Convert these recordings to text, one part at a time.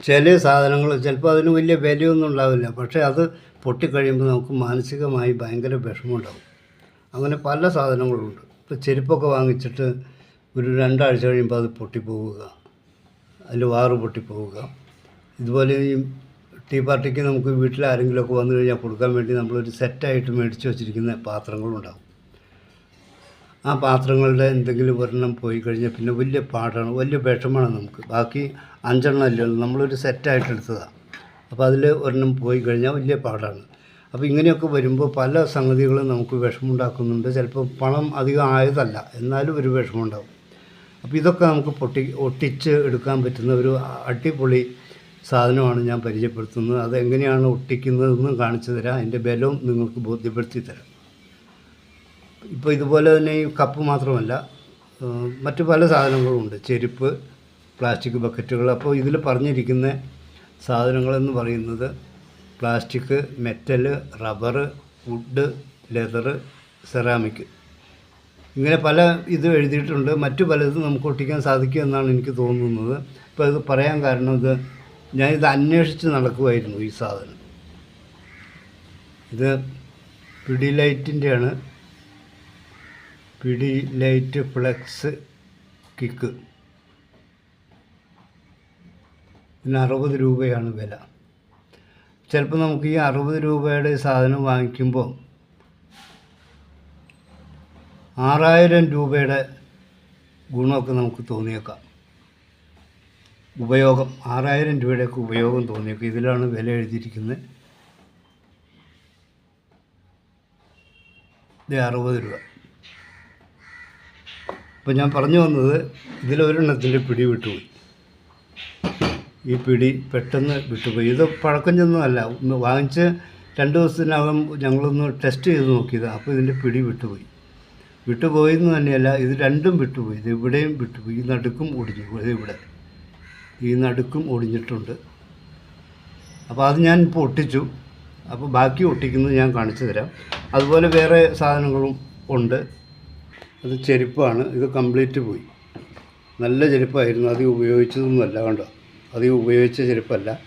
ചില സാധനങ്ങൾ ചിലപ്പോൾ അതിന് വലിയ വിലയൊന്നും ഉണ്ടാവില്ല. പക്ഷേ അത് പൊട്ടിക്കഴിയുമ്പോൾ നമുക്ക് മാനസികമായി ഭയങ്കര വിഷമമുണ്ടാവും. അങ്ങനെ പല സാധനങ്ങളുണ്ട്. ഇപ്പോൾ ചെരുപ്പൊക്കെ വാങ്ങിച്ചിട്ട് ഒരു രണ്ടാഴ്ച കഴിയുമ്പോൾ അത് പൊട്ടിപ്പോവുക. അതിൽ വാറ് പൊട്ടിപ്പോവുക. ഇതുപോലെ ഈ ടീ പാർട്ടിക്ക് നമുക്ക് വീട്ടിൽ ആരെങ്കിലുമൊക്കെ വന്നു കഴിഞ്ഞാൽ കൊടുക്കാൻ വേണ്ടി നമ്മളൊരു സെറ്റായിട്ട് മേടിച്ച് വെച്ചിരിക്കുന്ന പാത്രങ്ങളുണ്ടാവും. ആ പാത്രങ്ങളുടെ എന്തെങ്കിലും ഒരെണ്ണം പോയി കഴിഞ്ഞാൽ പിന്നെ വലിയ പാടാണ് വലിയ വിഷമാണ് നമുക്ക്. ബാക്കി അഞ്ചെണ്ണം അല്ലേ ഉള്ളൂ. നമ്മളൊരു സെറ്റായിട്ട് എടുത്തതാണ് അപ്പോൾ അതിൽ ഒരെണ്ണം പോയി കഴിഞ്ഞാൽ വലിയ പാടാണ്. അപ്പോൾ ഇങ്ങനെയൊക്കെ വരുമ്പോൾ പല സംഗതികളും നമുക്ക് വിഷമമുണ്ടാക്കുന്നുണ്ട് ചിലപ്പോൾ പണം അധികം ആയതല്ല എന്നാലും ഒരു വിഷമമുണ്ടാവും അപ്പോൾ ഇതൊക്കെ നമുക്ക് പൊട്ടി ഒട്ടിച്ച് എടുക്കാൻ പറ്റുന്ന ഒരു അടിപൊളി സാധനമാണ് ഞാൻ പരിചയപ്പെടുത്തുന്നത്. അതെങ്ങനെയാണ് ഒട്ടിക്കുന്നതെന്നും കാണിച്ചു തരാം. അതിന്റെ ബലവും നിങ്ങൾക്ക് ബോധ്യപ്പെടുത്തി തരാം. ഇപ്പോൾ ഇതുപോലെ തന്നെ ഈ കപ്പ് മാത്രമല്ല മറ്റു പല സാധനങ്ങളും ഉണ്ട്. ചെരുപ്പ് പ്ലാസ്റ്റിക് ബക്കറ്റുകൾ അപ്പോൾ ഇതിൽ പറഞ്ഞിരിക്കുന്ന സാധനങ്ങളെന്ന് പറയുന്നത് plastic metal rubber wood leather ceramic ഇങ്ങനെ പല ഇത് എഴുതിയിട്ടുണ്ട്. മറ്റു പലതും നമുക്ക് ഒട്ടിക്കാൻ സാധിക്കും എന്നാണ് എനിക്ക് തോന്നുന്നത്. ഇപ്പോൾ ഇത് പറയാൻ കാരണം ഇത് ഞാനിത് അന്വേഷിച്ച് നടക്കുമായിരുന്നു ഈ സാധനം. ഇത് പിഡിലൈറ്റിന്റെയാണ് പിടി ലൈറ്റ് ഫ്ലെക്സ് കിക്ക്. ഇതിന് അറുപത് രൂപയാണ് വില. ചിലപ്പോൾ നമുക്ക് ഈ അറുപത് രൂപയുടെ സാധനം വാങ്ങിക്കുമ്പോൾ ആറായിരം രൂപയുടെ ഗുണമൊക്കെ നമുക്ക് തോന്നിയേക്കാം. ഉപയോഗം ആറായിരം രൂപയുടെയൊക്കെ ഉപയോഗം തോന്നിയേക്കാം. ഇതിലാണ് വില എഴുതിയിരിക്കുന്നത്. ഇത് അറുപത് രൂപ. അപ്പോൾ ഞാൻ പറഞ്ഞു വന്നത് ഇതിലൊരെണ്ണത്തിന്റെ പിടി വിട്ടുപോയി. ഈ പിടി പെട്ടെന്ന് വിട്ടുപോയി. ഇത് പഴക്കം ചെന്നതല്ല. ഒന്ന് വാങ്ങിച്ച് രണ്ട് ദിവസത്തിനകം ഞങ്ങളൊന്ന് ടെസ്റ്റ് ചെയ്ത് നോക്കിയത്. അപ്പോൾ ഇതിന്റെ പിടി വിട്ടുപോയി. വിട്ടുപോയെന്ന് തന്നെയല്ല ഇത് രണ്ടും വിട്ടുപോയി. ഇത് ഇവിടെയും വിട്ടുപോയി. ഈ നടുക്കും ഒടിഞ്ഞു. ഇവിടെ. ഈ നടുക്കും ഒടിഞ്ഞിട്ടുണ്ട്. അപ്പോൾ അത് ഞാൻ ഇപ്പോൾ ഒട്ടിച്ചു. അപ്പോൾ ബാക്കി ഒട്ടിക്കുന്നത് ഞാൻ കാണിച്ചു തരാം. അതുപോലെ വേറെ സാധനങ്ങളും ഉണ്ട്. അത് ചെരുപ്പാണ്. ഇത് കംപ്ലീറ്റ് പോയി. നല്ല ചെരുപ്പായിരുന്നു. അധികം ഉപയോഗിച്ചതൊന്നുമല്ല കണ്ടോ? അധികം ഉപയോഗിച്ച ചെരുപ്പല്ല.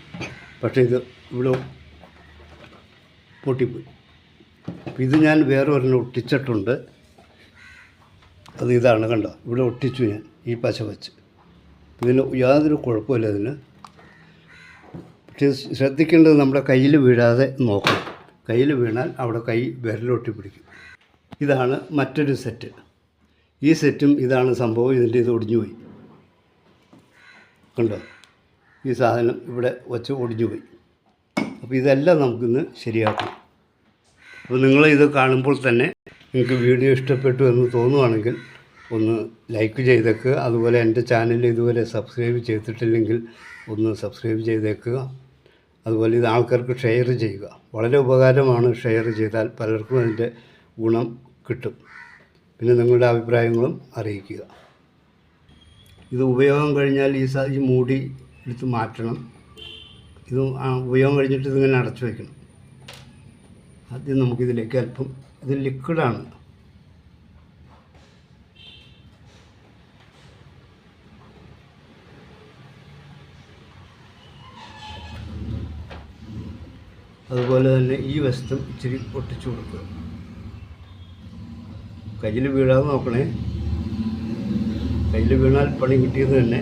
പക്ഷേ ഇത് ഇവിടെ പൊട്ടിപ്പോയി. ഇത് ഞാൻ വേറെ ഒരെണ്ണം ഒട്ടിച്ചിട്ടുണ്ട്. അത് ഇതാണ് കണ്ടോ? ഇവിടെ ഒട്ടിച്ചു ഞാൻ ഈ പശ വച്ച്. ഇതിന് യാതൊരു കുഴപ്പമില്ല ഇതിന്. പക്ഷേ ശ്രദ്ധിക്കേണ്ടത് നമ്മുടെ കയ്യിൽ വീഴാതെ നോക്കണം. കയ്യിൽ വീണാൽ അവിടെ കൈ വിരലൊട്ടി പിടിക്കും ഇതാണ് മറ്റൊരു സെറ്റ്. ഈ സെറ്റും ഇതാണ് സംഭവം ഇതിന്റെ ഇത് ഒടിഞ്ഞുപോയി. കണ്ടോ? ഈ സാധനം ഇവിടെ വച്ച് ഒടിഞ്ഞുപോയി. അപ്പോൾ ഇതെല്ലാം നമുക്കിന്ന് ശരിയാക്കണം. അപ്പോൾ നിങ്ങൾ ഇത് കാണുമ്പോൾ തന്നെ നിങ്ങൾക്ക് വീഡിയോ ഇഷ്ടപ്പെട്ടു എന്ന് തോന്നുവാണെങ്കിൽ ഒന്ന് ലൈക്ക് ചെയ്തേക്കുക. അതുപോലെ എന്റെ ചാനൽ ഇതുവരെ സബ്സ്ക്രൈബ് ചെയ്തിട്ടില്ലെങ്കിൽ ഒന്ന് സബ്സ്ക്രൈബ് ചെയ്തേക്കുക. അതുപോലെ ഇത് ആൾക്കാർക്ക് ഷെയർ ചെയ്യുക. വളരെ ഉപകാരമാണ് ഷെയർ ചെയ്താൽ പലർക്കും അതിന്റെ ഗുണം കിട്ടും. പിന്നെ നിങ്ങളുടെ അഭിപ്രായങ്ങളും അറിയിക്കുക. ഇത് ഉപയോഗം കഴിഞ്ഞാൽ ഈ ഈ മൂടി എടുത്ത് മാറ്റണം. ഇത് ഉപയോഗം കഴിഞ്ഞിട്ട് ഇതിങ്ങനെ അടച്ചു വയ്ക്കണം. ആദ്യം നമുക്കിതിലേക്ക് അല്പം ഇത് ലിക്വിഡാണ് അതുപോലെ തന്നെ ഈ വശത്തും ഇച്ചിരി പൊട്ടിച്ചു കൊടുക്കുക. കയ്യിൽ വീഴാതെ നോക്കണേ. കയ്യിൽ വീണാൽ പണി കിട്ടിയത് തന്നെ.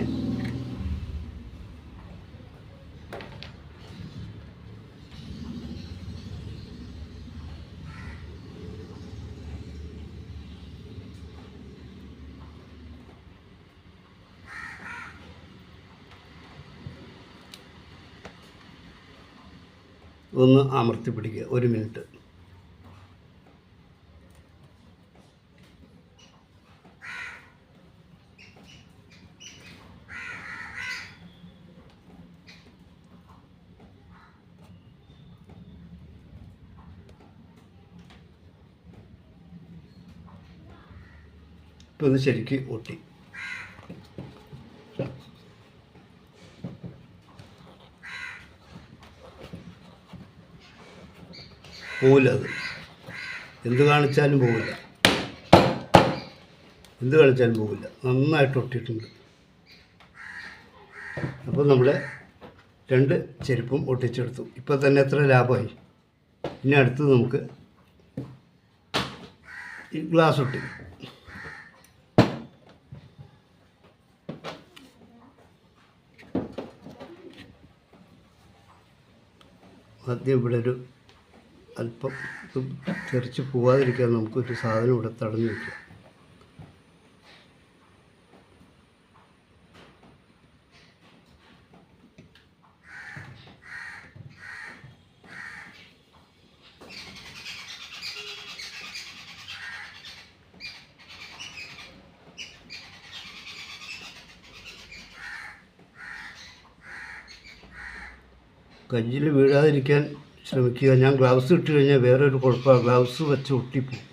ഒന്ന് അമർത്തി പിടിക്കുക. ഒരു മിനിറ്റ്. ഇത് ശരിക്ക് ഒട്ടി. പോവില്ല അത് എന്ത് കാണിച്ചാലും പോവില്ല എന്ത് കാണിച്ചാലും പോവില്ല നന്നായിട്ട് ഒട്ടിയിട്ടുണ്ട്. അപ്പോൾ നമ്മുടെ രണ്ട് ചെരുപ്പും ഒട്ടിച്ചെടുത്തു. ഇപ്പോൾ തന്നെ എത്ര ലാഭമായി? ഇനി അടുത്ത് നമുക്ക് ഈ ഗ്ലാസ് ഒട്ടി. ആദ്യം ഇവിടെ ഒരു അല്പം തെറിച്ച് പോവാതിരിക്കാൻ നമുക്കൊരു സാധനം ഇവിടെ തടഞ്ഞു വയ്ക്കാം കയ്യിൽ വീഴാതിരിക്കാൻ ശ്രമിക്കുക. ഞാൻ ഗ്ലൗസ് ഇട്ട് കഴിഞ്ഞാൽ വേറൊരു കുഴപ്പമാണ് ഗ്ലൗസ് വെച്ച് ഒട്ടിപ്പോവും.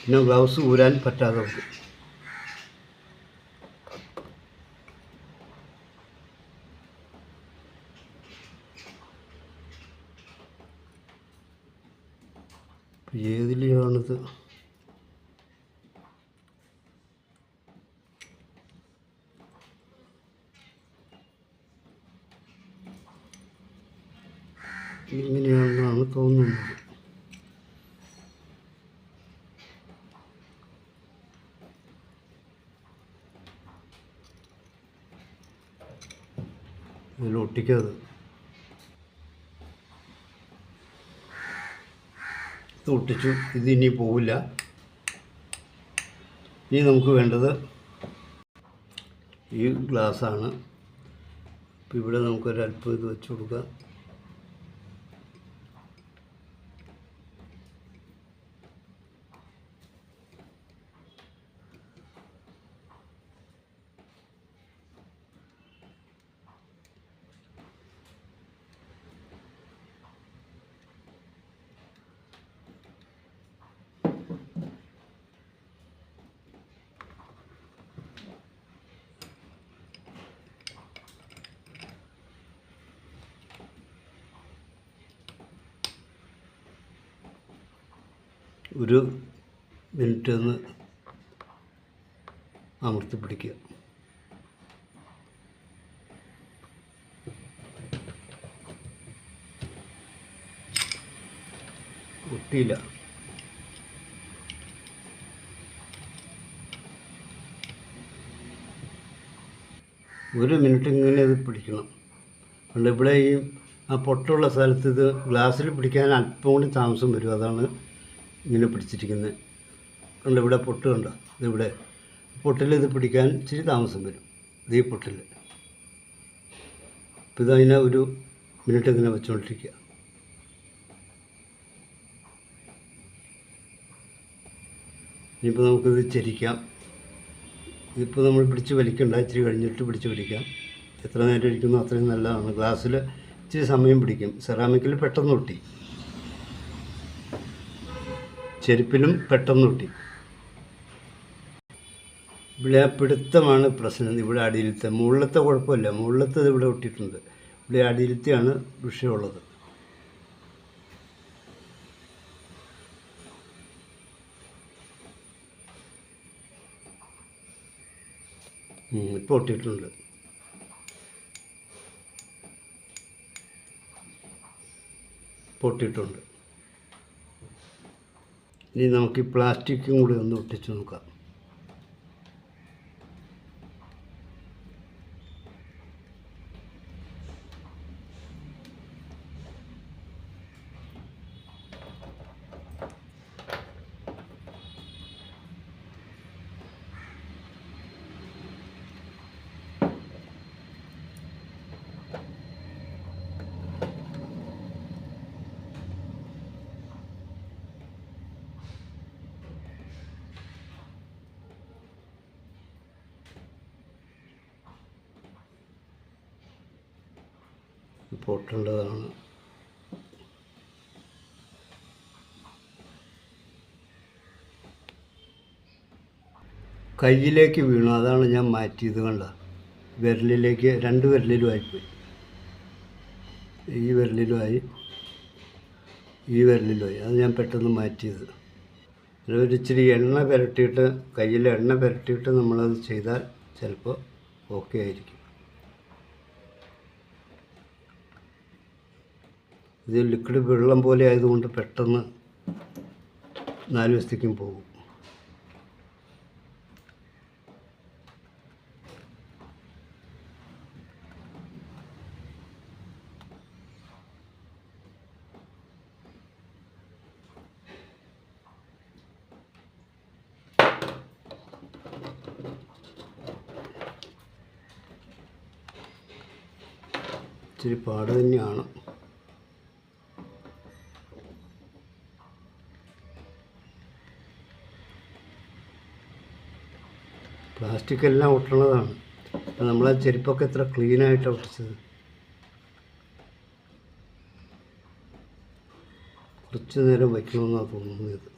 പിന്നെ ഗ്ലൗസ് ഊരാൻ പറ്റാതെ വരും ഏതിലാണിത് ഇങ്ങനെയാണെന്നാണ് തോന്നുന്നത്. ഇതിൽ ഒട്ടിക്കാതെ. ഇത് ഒട്ടിച്ചു. ഇത് ഇനി പോവില്ല. ഇനി നമുക്ക് വേണ്ടത് ഈ ഗ്ലാസ്സാണ്. ഇപ്പം ഇവിടെ നമുക്കൊരല്പം ഇത് വെച്ച് കൊടുക്കാം. ഒരു മിനിറ്റ് ഒന്ന് അമർത്തി പിടിക്കുക. ഒട്ടിയില്ല. ഒരു മിനിറ്റ് ഇങ്ങനെ ഇത് പിടിക്കണം. അതുകൊണ്ട് ഇവിടെ ഈ ആ പൊട്ടുള്ള സ്ഥലത്ത് ഇത് ഗ്ലാസ്സിൽ പിടിക്കാൻ അല്പം കൂടി താമസം വരും. അതാണ് ഇങ്ങനെ പിടിച്ചിരിക്കുന്നത് കണ്ട് ഇവിടെ പൊട്ട് ഇതിവിടെ. പൊട്ടിൽ ഇത് പിടിക്കാൻ ഇച്ചിരി താമസം വരും. ഇത് ഈ പൊട്ടിൽ അപ്പോൾ ഇതതിനെ ഒരു മിനിറ്റ് ഇങ്ങനെ വെച്ചുകൊണ്ടിരിക്കുക ഇനിയിപ്പോൾ നമുക്കിത് ചരിക്കാം. ഇതിപ്പോൾ നമ്മൾ പിടിച്ച് വലിക്കണ്ട ഇച്ചിരി കഴിഞ്ഞിട്ട് പിടിച്ച് വലിക്കാം. എത്ര നേരം ഇരിക്കുന്നു അത്രയും നല്ലതാണ്. ഗ്ലാസ്സിൽ ഇച്ചിരി സമയം പിടിക്കും. സെറാമിക്കിൽ പെട്ടെന്ന് ഒട്ടി. ചെരുപ്പിലും പെട്ടെന്ന് ഒട്ടി. ഇവിടെ ആ പിടുത്തമാണ് പ്രശ്നം. ഇവിടെ അടിയിലത്തെ മുകളിലത്തെ കുഴപ്പമില്ല. മുകളിലത്തെ ഇവിടെ ഒട്ടിയിട്ടുണ്ട്. ഇവിടെ അടിയിലത്തെയാണ് വിഷയമുള്ളത്. ഇപ്പോൾ ഒട്ടിയിട്ടുണ്ട്. പൊട്ടിയിട്ടുണ്ട് ഇനി നമുക്ക് ഈ പ്ലാസ്റ്റിക്കും കൂടി ഒന്ന് ഒട്ടിച്ച് നോക്കാം. പൊട്ടേണ്ടതാണ് കയ്യിലേക്ക് വീണു. അതാണ് ഞാൻ മാറ്റിയത് കണ്ട വിരലിലേക്ക് രണ്ട് വിരലിലുമായിപ്പോയി. ഈ വിരലിലുമായി ഈ വിരലിലുമായി. അത് ഞാൻ പെട്ടെന്ന് മാറ്റിയത്. ഒരു ഇച്ചിരി എണ്ണ പുരട്ടിയിട്ട് കയ്യിൽ എണ്ണ പുരട്ടിയിട്ട് നമ്മളത് ചെയ്താൽ ചിലപ്പോൾ ഓക്കെ ആയിരിക്കും. ഇത് ലിക്വിഡ് വെള്ളം പോലെ ആയതുകൊണ്ട് പെട്ടെന്ന് നാല് ദിവസത്തേക്കും പോകും. ഇച്ചിരി പാട് തന്നെയാണ്. പ്ലാസ്റ്റിക് എല്ലാം ഒട്ടണതാണ് അപ്പം നമ്മളെ ചെരുപ്പൊക്കെ എത്ര ക്ലീനായിട്ടാണ് ഒട്ടിച്ചത്. കുറച്ച് നേരം വയ്ക്കണമെന്നാണ് തോന്നുന്നത്.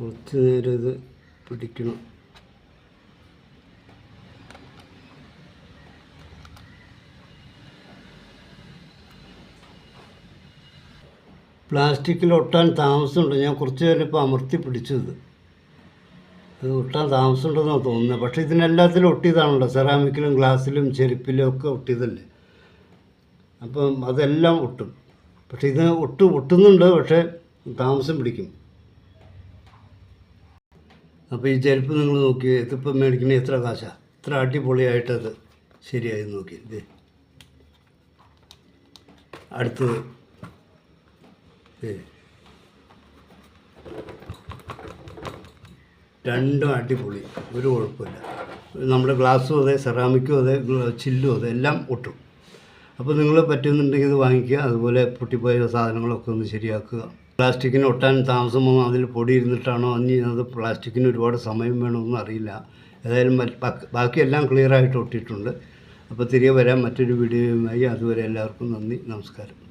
കുറച്ച് നേരം ഇത് പിടിക്കണം. പ്ലാസ്റ്റിക്കിൽ ഒട്ടാൻ താമസമുണ്ട്. ഞാൻ കുറച്ച് നേരം ഇപ്പോൾ അമർത്തി പിടിച്ചത്. അത് ഒട്ടാൻ താമസമുണ്ടെന്നാണ് തോന്നുന്നത്. പക്ഷേ ഇതിനെല്ലാത്തിലും ഒട്ടിയതാണല്ലോ. സെറാമിക്കിലും ഗ്ലാസ്സിലും ചെരുപ്പിലും ഒക്കെ ഒട്ടിയതല്ലേ? അപ്പം അതെല്ലാം ഒട്ടും. പക്ഷേ ഇത് ഒട്ട് ഒട്ടുന്നുണ്ട്. പക്ഷേ താമസം പിടിക്കും. അപ്പോൾ ഈ ചെരുപ്പ് നിങ്ങൾ നോക്കി ഇതിപ്പം മേടിക്കണ എത്ര കാശാണ് ഇത്ര അടിപൊളിയായിട്ടത് ശരിയായി നോക്കി. ഇത് അടുത്തത്. രണ്ടും അടിപൊളി. ഒരു കുഴപ്പമില്ല. നമ്മുടെ ഗ്ലാസ്സും അതെ സെറാമിക്കും അതെ ചില്ലും അതെ എല്ലാം ഒട്ടും. അപ്പോൾ നിങ്ങൾ പറ്റുന്നുണ്ടെങ്കിൽ ഇത് വാങ്ങിക്കുക. അതുപോലെ പൊട്ടിപ്പോയ സാധനങ്ങളൊക്കെ ഒന്ന് ശരിയാക്കുക. പ്ലാസ്റ്റിക്കിന് ഒട്ടാൻ താമസം വന്നു അതിൽ പൊടി ഇരുന്നിട്ടാണോ അന്ന് അത് പ്ലാസ്റ്റിക്കിന് ഒരുപാട് സമയം വേണമെന്ന് അറിയില്ല. ഏതായാലും ബാക്കിയെല്ലാം ക്ലിയറായിട്ട് ഒട്ടിയിട്ടുണ്ട്. അപ്പോൾ തിരികെ വരാം മറ്റൊരു വീഡിയോയുമായി. അതുവരെ എല്ലാവർക്കും നന്ദി നമസ്കാരം.